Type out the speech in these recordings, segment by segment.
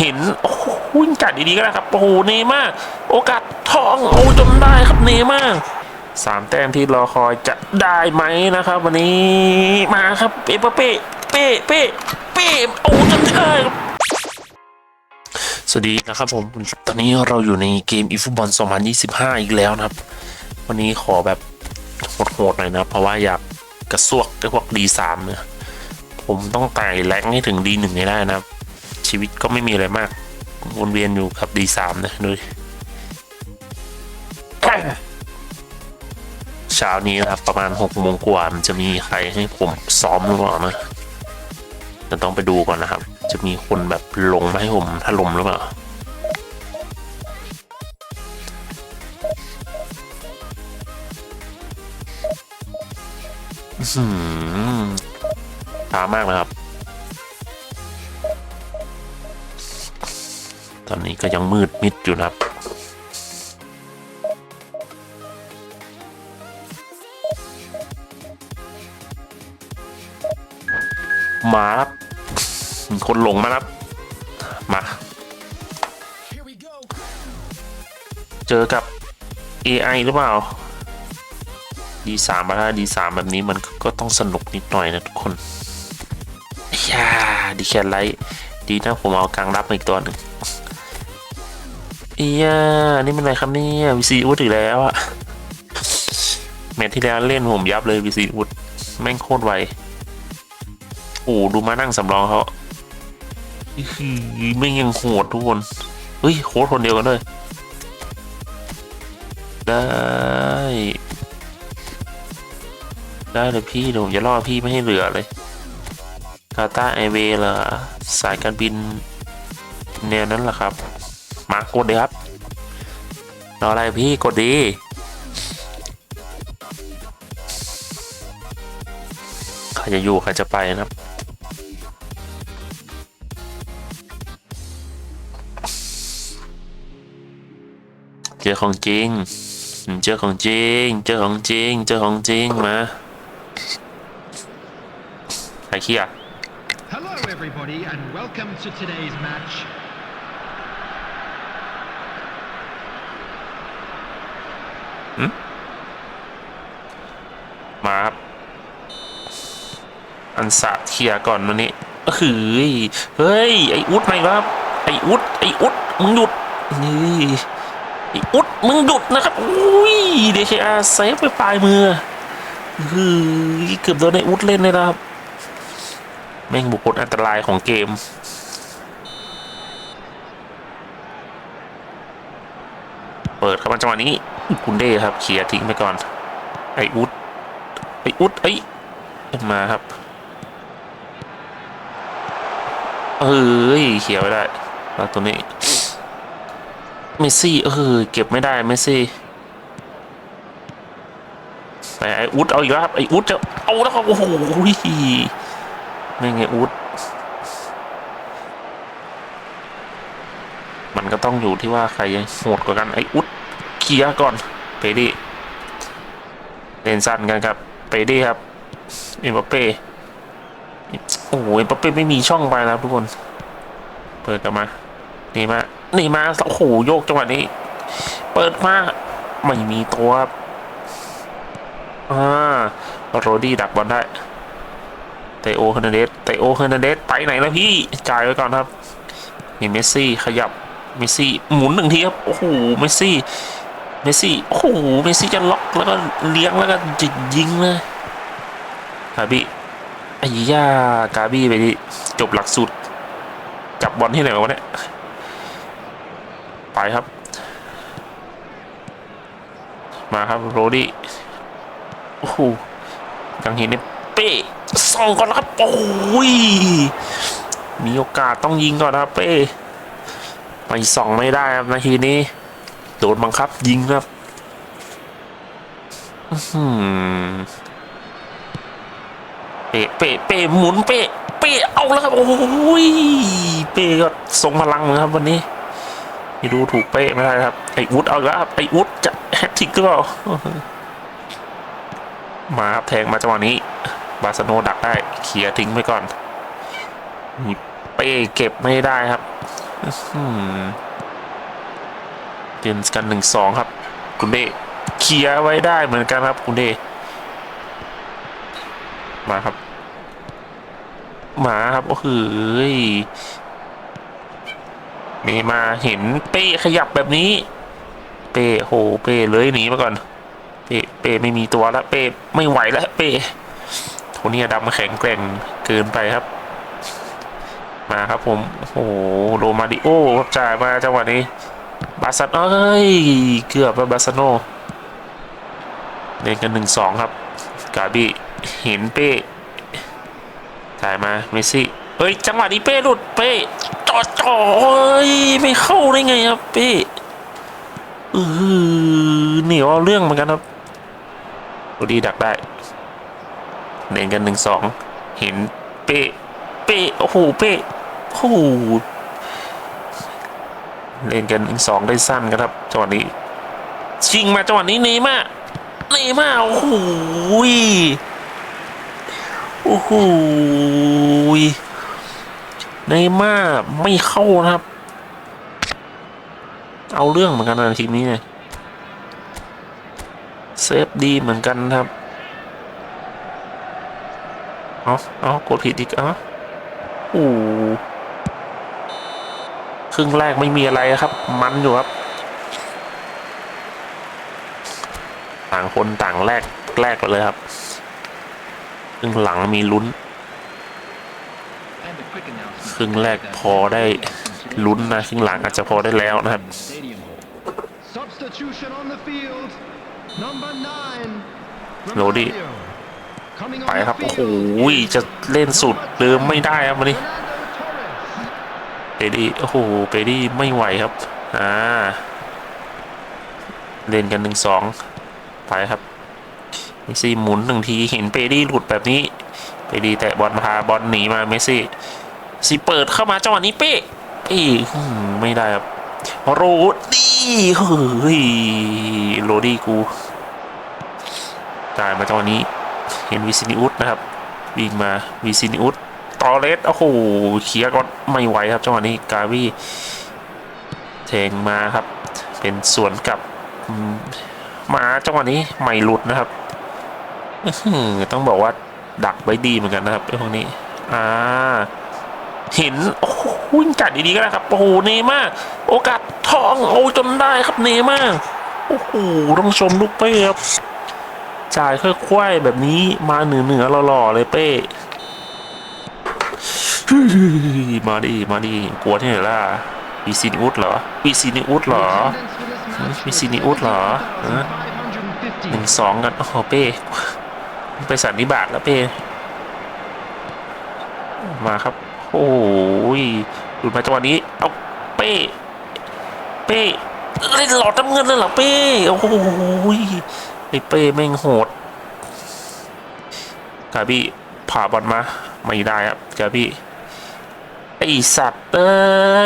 เห็นโอ้โหจัดดีๆก็ได้ครับ โอ้โห เนย์มาโอกาสทอง โอ้จนได้ครับเนย์มาสามแต้มที่รอคอยจะได้ไหมนะครับ วันนี้ มาครับเอเปเป้ เป้ เป้ เป้ โอ้จนได้ครับสวัสดีนะครับผม ตอนนี้เราอยู่ในเกมอีฟุตบอล 2025 อีกแล้วนะครับ วันนี้ขอแบบโหดๆหน่อยนะ เพราะว่าอยากกระซวกไอ้พวก D3 เนี่ยผมต้องไต่แรงให้ถึง D1 ให้ได้นะครับ ชีวิตก็ไม่มีอะไรมาก วนเวียนอยู่กับ D3 นะดูดิเช้านี้นะครับประมาณ6โมงกว่ามันจะมีใครให้ผมซ้อมหรือเปล่านะจะต้องไปดูก่อนนะครับ จะมีคนแบบลงมาให้ผมถล่มหรือเปล่าอื้อหือช้ามากนะครับ ตอนนี้ก็ยังมืดมิดอยู่นะครับ มาครับมีคนหลงมาครับ มา เจอกับ AI หรือเปล่า D3 มาถ้า D3 แบบนี้มันก็ต้องสนุกนิดหน่อยนะทุกคนย่าดีแคทไลท์ดีนะผมเอากลางรับมาอีกตัวหนึ่ง เอียนี่มันอะไรครับเนี่ยวีซีอุดอีกแล้วอะแมตช์ที่แล้วเล่นผมยับเลยวีซีอุดแม่งโคตรไวโอ้ดูมานั่งสำรองเขาไม่งยังโหดทุกคนเฮ้ยโค้ดคนเดียวกันเลยได้ ได้เลยพี่เดี๋ยวผมจะล่อพี่ไม่ให้เหลือเลยกาตาไอเวย์เหรอสายการบินแนวนั้นเหรอครับ มากดเลยครับรออะไรพี่กดดีใครจะอยู่ใครจะไปนะครับเจอของจริง เจอของจริง เจอของจริง เจอของจริงมาใครขี้อะ Hello, everybody, and welcome to today's match. มาครับ อันสะเคลียก่อนวันนี้เฮ้ยเฮ้ย ไออุดไหมครับ ไออุดไออุดมึงหยุดนี่ไออุดมึงหยุดนะครับอุ้ยเดชอาเซฟไปปลายมือเฮ้ยเกือบโดนไออุดเล่นเลยนะครับ แม่งบุคคลอันตรายของเกมเปิดเข้ามาจังหวะนี้ คุณเด้ครับเคลียทิ้งไปก่อน ไออุดไออุดไอ้ยมาครับเอ้ยเขียวไม่ได้แล้วตัวนี้เมสซี่เออเก็บไม่ได้เมสซี่ไปไออุดเอาอีกแล้วครับไออุดจะเอาแล้วครับโอ้โหไม่ไงอุดมันก็ต้องอยู่ที่ว่าใครโหดกว่ากันไออุด เคลียร์ก่อนไปดิเล่นสั้นกันครับไปดิครับเอ็มบัปเป้โอ้โหเอ็มบัปเป้ไม่มีช่องไปนะครับทุกคน เปิดกลับมานี่มานี่มาโอ้โหโยกจังหวะนี้ เปิดมาไม่มีตัวครับอ่าโรดี้ดักบอลได้เตโอเฮนเดสเตโอเฮอร์นันเดสไปไหนแล้วพี่จ่ายไว้ก่อนครับนี่เมสซี่ขยับเมสซี่หมุนหนึ่งทีครับโอ้โหเมสซี่ เมสซี่ โอ้โห เมสซี่จะล็อกแล้วก็เลี้ยงแล้วก็จะยิงเลยกาบี้ไอ้ย่ากาบี้ไปดิจบหลักสูตรจับบอลที่ไหนวะเนี่ย ไปครับ มาครับโรดี้ โอ้โหกังเห็นเนี่ยเป้ส่องก่อนครับ โอ้ย มีโอกาสต้องยิงก่อนนะครับเป้ ไปส่องไม่ได้ครับนาทีนี้ โดนบังคับยิงครับเป๊ะเป๊ะเป๊ะหมุนเป๊ะเป๊ะเอาแล้วครับ โอ้ยเป๊ะก็ทรงพลังนะครับวันนี้ไม่ดูถูกเป๊ะไม่ได้ครับ ไอ้วุฒเอาแล้วไอ้วุฒจะแฮตทริกหรือเปล่ามาครับแทงมาจังหวะนี้ บาสโนดักได้เคลียทิ้งไปก่อนเป้เก็บไม่ได้ครับอืม เปลี่ยนกันหนึ่งสองครับ คุณเดเคลียร์ไว้ได้เหมือนกันครับ คุณเดมาครับ มาครับโอ้โหยนี่มาเห็นเป้ขยับแบบนี้ เป้โหเป้เลยหนีมาก่อน เป้เป้ไม่มีตัวแล้วเป้ไม่ไหวแล้วเป้โทนี่ดำแข็งแกร่งเกินไปครับ มาครับผมโอ้โหโรมาดิโอครับจ่ายมาจังหวะนี้ บาสโนเอ้ย เกือบแล้วบาสโนเล่นกันหนึ่งสองครับ กาบีเห็นเป้จ่ายมาเมสซี่เฮ้ย จังหวะนี้เป้หลุดเป้จอดจ่อเฮ้ยไม่เข้าได้ไงครับเป้เออเหนียวเอาเรื่องเหมือนกันครับโรดีดักได้เล่นกันหนึ่งสองเห็นเป้เป้โอ้โหเป้โอ้โห เล่นกันอีกสองได้สั้นครับจังหวะนี้ ชิงมาจังหวะนี้เนม่าเนม่าโอ้โหโอ้โหเนม่าไม่เข้านะครับ เอาเรื่องเหมือนกันนะทีมนี้เนี่ยเซฟดีเหมือนกันครับเอาเอกดผิดอีกอะโอ้ ครึ่งแรกไม่มีอะไรครับ มันอยู่ครับ ต่างคนต่างแรกแรกไปเลยครับครึ่งหลังมีลุ้น And a quick announcement. ครึ่งแรกพอได้ลุ้นนะครึ่งหลังอาจจะพอได้แล้วนะครับ Stadium hall. Substitution on the field. Number nine. Lodi. Romario. Coming ไป on ครับ the โอ้โห field. จะเล่นสุดเดิมไม่ได้ครับวันนี้ Fernando Torres. เปดี้โอ้โหเปดี้ไม่ไหวครับอ่าเล่นกันหนึ่งสองไปครับเมสซี่หมุนหนึ่งทีเห็นเปดี้หลุดแบบนี้เปดี้แตะบอลพาบอลหนีมาเมสซี่ซีเปิดเข้ามาจังหวะนี้เป้เป้อืมไม่ได้ครับโรดี้เฮ้ยโรดี้กูจ่ายมาจังหวะนี้เห็นวิซินิอุสนะครับวิ่งมาวิซินิอุส ตอเลสโอ้โหเคลียร์ก็ไม่ไหวครับจังหวะนี้กาวีแทงมาครับ เป็นสวนกับมาจังหวะนี้ไม่หลุดนะครับต้องบอกว่าดักไว้ดีเหมือนกันนะครับไอ้พวกนี้ อ่าเห็นโอ้โหจัดดีๆก็ได้ครับโอ้โหเนม่าโอกาสทองโอ้จนได้ครับเนม่าโอ้โหต้องชมลูกเป้ครับจ่ายค่อยๆแบบนี้มาเหนือเหนือๆหล่อๆเลยเป้ มาดิมาดิกลัวที่ไหนล่ะวีซีนิอุสเหรอวีซีนิอุสเหรอมีซินิอุสเหรอหนึ่งสองกันโอ้โหเป้ไปสันนิบาตแล้วเป้มาครับ โอ้ยหลุดมาจังหวะนี้ เอาเป้ เป้เล่นหลอดน้ำเงินเลยเหรอเป้ โอ้โหไอ้เป้แม่งโหดกาบี้ผ่าบอลมา ไม่ได้ครับกาบี้ สัตว์เอ้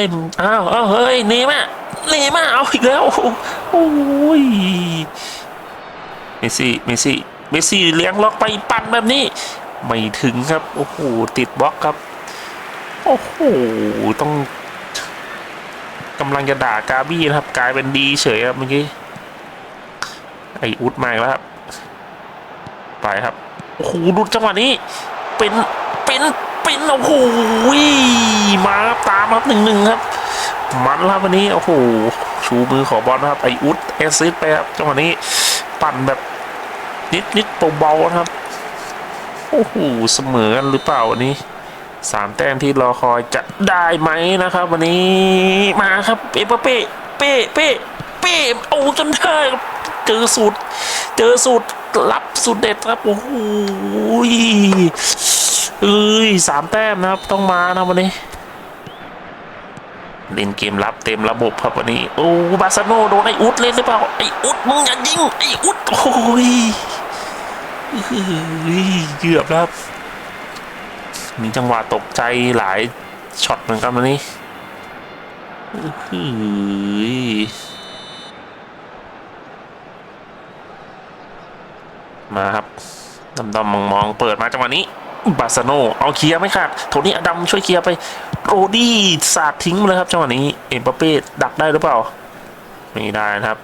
ยอ้าวอ้าวเฮ้ยเนม่าเนม่าเอาอีกแล้วโอ้ยเมสซี่เมสซี่เมสซี่เลี้ยงล็อกไปปั่นแบบนี้ไม่ถึงครับโอ้โหติดบล็อกครับโอ้โหต้องกำลังจะด่ากาบี้นะครับ กลายเป็นดีเฉยครับเมื่อกี้ไออุดมากแล้วครับไปครับโอ้โหดูจังหวะนี้ เป็นเป็นเป็นโอ้โห ครับหนึ่งหนึ่งครับ มันแล้วครับวันนี้ โอ้โห ชูมือขอบอลนะครับ ไออุดแอสซิสไปครับจังหวะนี้ปั่นแบบนิดนิดเบาๆนะครับ โอ้โห เสมอกันหรือเปล่าวันนี้สามแต้มที่รอคอยจะได้ไหมนะครับ วันนี้มาครับเป้เป้เป้เป้เป้เอาจนได้เจอสูตร เจอสูตรลับสูตรเด็ดครับโอ้โหเอ้ยสามแต้มนะครับต้องมานะวันนี้ เล่นเกมรับเต็มระบบครับวันนี้ โอ้บาร์เซโนโดนไออุดเล่นหรือเปล่าไออุดมึงอย่ายิงไออุดโอ้ยเกือบแล้วครับมีจังหวะตกใจหลายช็อตเหมือนกันวันนี้มาครับดำๆมองๆเปิดมาจังหวะนี้ บาร์เซโนเอาเคลียร์ไมครับโทนี่อดัมช่วยเคลียร์ไป โรดี้สาดทิ้งเลยครับจังหวะนี้เอ็มบัปเป้ดักได้หรือเปล่า ไม่ได้นะครับ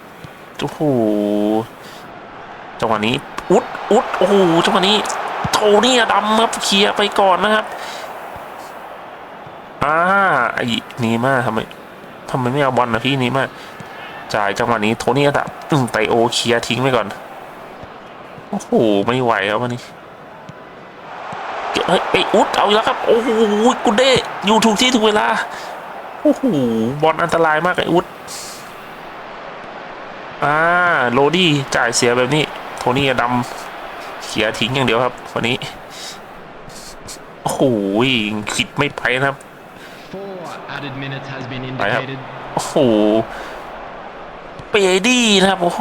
โอ้โหจังหวะนี้ อุดอุดโอ้โหจังหวะนี้โทนี่ดำครับเคลียร์ไปก่อนนะครับอ่าไอ้นีมาทำไมทำไมไม่เอาบอลนะพี่นีมาจ่ายจังหวะนี้โทนี่ดับอืมไตโอเคลียร์ทิ้งไปก่อนโอ้โหไม่ไหวครับวันนี้ เฮ้ยไอ้อุดเอาอีกแล้วครับ โอ้โหกุเด้อยู่ถูกที่ถูกเวลา โอ้โหบอลอันตรายมากไอ้อุดอ่าโรดี้จ่ายเสียแบบนี้ โทนี่ดำเขียทิ้งอย่างเดียวครับ วันนี้ โอ้โหคิดไม่ไปนะครับ Four added minutes has been I have- indicated. โอ้โหเปดี้นะครับ โอ้โห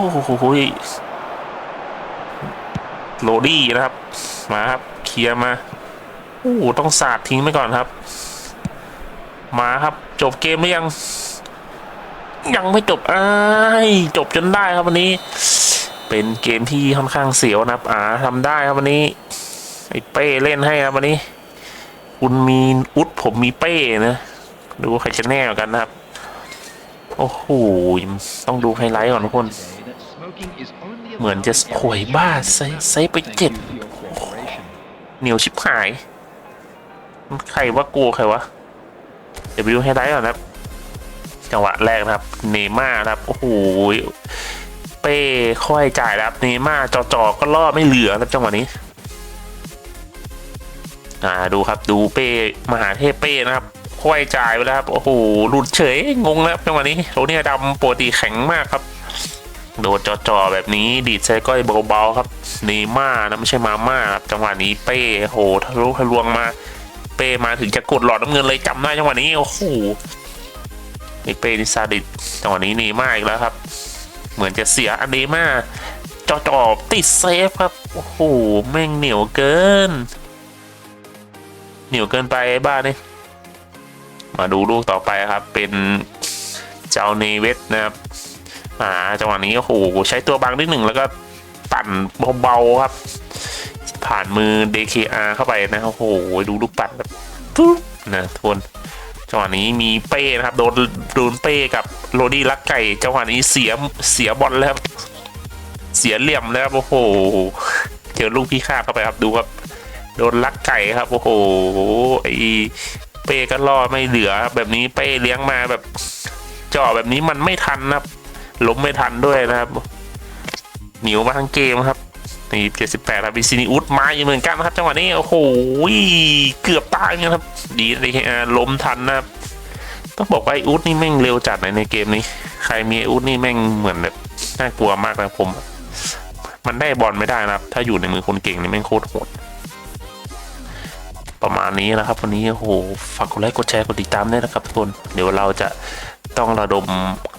โรดี้นะครับ มาครับ เคลียร์มา โอ้โหต้องสาดทิ้งไปก่อนครับ มาครับ จบเกมหรือยัง ยังไม่จบอ้ายจบจนได้ครับวันนี้ เป็นเกมที่ค่อนข้างเสียวนะครับอ่าทำได้ครับวันนี้ไอ้เป้เล่นให้ครับวันนี้ คุณมีอุดผมมีเป้นะดูใครจะแน่กันนะครับ โอ้โหต้องดูไฮไลท์ก่อนทุกคน เหมือนจะหวยบ้าไซไซไปเจ็ดเหนียวชิบหาย ใครว่ากลัวใครวะเดี๋ยวไปดูไฮไลท์ก่อนนะครับจังหวะแรกนะครับ เนม่านะครับโอ้โหเป้ค่อยจ่ายนะครับเนม่าร์จอๆก็ล่อไม่เหลือนะครับจังหวะนี้อ่าดูครับดูเป้มหาเทพเป้นะครับค่อยจ่ายไปแล้วครับโอ้โหหลุดเฉยงงแล้วจังหวะนี้โรเนี่ยดำปกติแข็งมากครับ โดนจ่อๆแบบนี้ดีดใช้ก้อยเบาๆครับเนม่านะไม่ใช่มาม่าครับจังหวะนี้เป้โหทะลุทะลวงมา เป้มาถึงจะกดหลอดน้ำเงินเลยจำได้จังหวะนี้โอ้โหไอเป้นี่ซาดิสจังหวะนี้เนย์ม่าร์อีกแล้วครับ เหมือนจะเสียอันเนย์ม่าร์จอๆติดเซฟครับโอ้โหแม่งเหนียวเกิน เหนียวเกินไปไอบ้านนี่มาดูลูกต่อไปครับ เป็นเจ้าเนเวสนะครับอ่าจังหวะนี้โอ้โหใช้ตัวบังนิดหนึ่งแล้วก็ปั่นเบาๆครับ ผ่านมือ DKR เข้าไปนะโอ้โหดูลูกปั่นแบบปุ๊บนะทวนจังหวะนี้มีเป้นะครับโดนโดนเป้กับโรดี้ลักไก่จังหวะนี้เสียเสียบอลแล้วเสียเหลี่ยมแล้วโอ้โหเจอลูกพี่ข้าเข้าไปครับดูครับโดนลักไก่ครับโอ้โหไอเป้ก็ล่อไม่เหลือแบบนี้เป้เลี้ยงมาแบบจ่อแบบนี้มันไม่ทันนะครับล้มไม่ทันด้วยนะครับ หนีวมาทั้งเกมครับ นี่เจ็ดสิบแปดครับบิซินิอุสมาอยู่เหมือนกันนะครับจังหวะนี้โอ้โหเกือบตายนะครับ ดีเลยล้มทันนะครับต้องบอกว่าไออุสนี่แม่งเร็วจัดเลยในเกมนี้ ใครมีไออุสนี่แม่งเหมือนแบบน่ากลัวมากนะผม มันได้บอลไม่ได้นะครับ ถ้าอยู่ในมือคนเก่งนี่แม่งโคตรโหดประมาณนี้นะครับวันนี้โอ้โหฝากกดไลค์กดแชร์กดติดตามด้วยนะครับทุกคนเดี๋ยวเราจะต้องระดม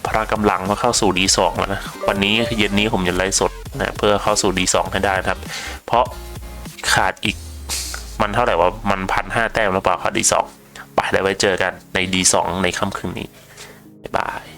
พละกำลังมาเข้าสู่ D2 แล้วนะวันนี้เย็นนี้ผมจะไลฟ์สด นะเพื่อเข้าสู่ D2 ให้ได้นะครับ เพราะขาดอีกมันเท่าไหร่ว่ามันพันห้าแต้มหรือเปล่าครับ D2 ไปแล้วไว้เจอกันใน D2 ในค่ำคืนนี้ บ๊ายบาย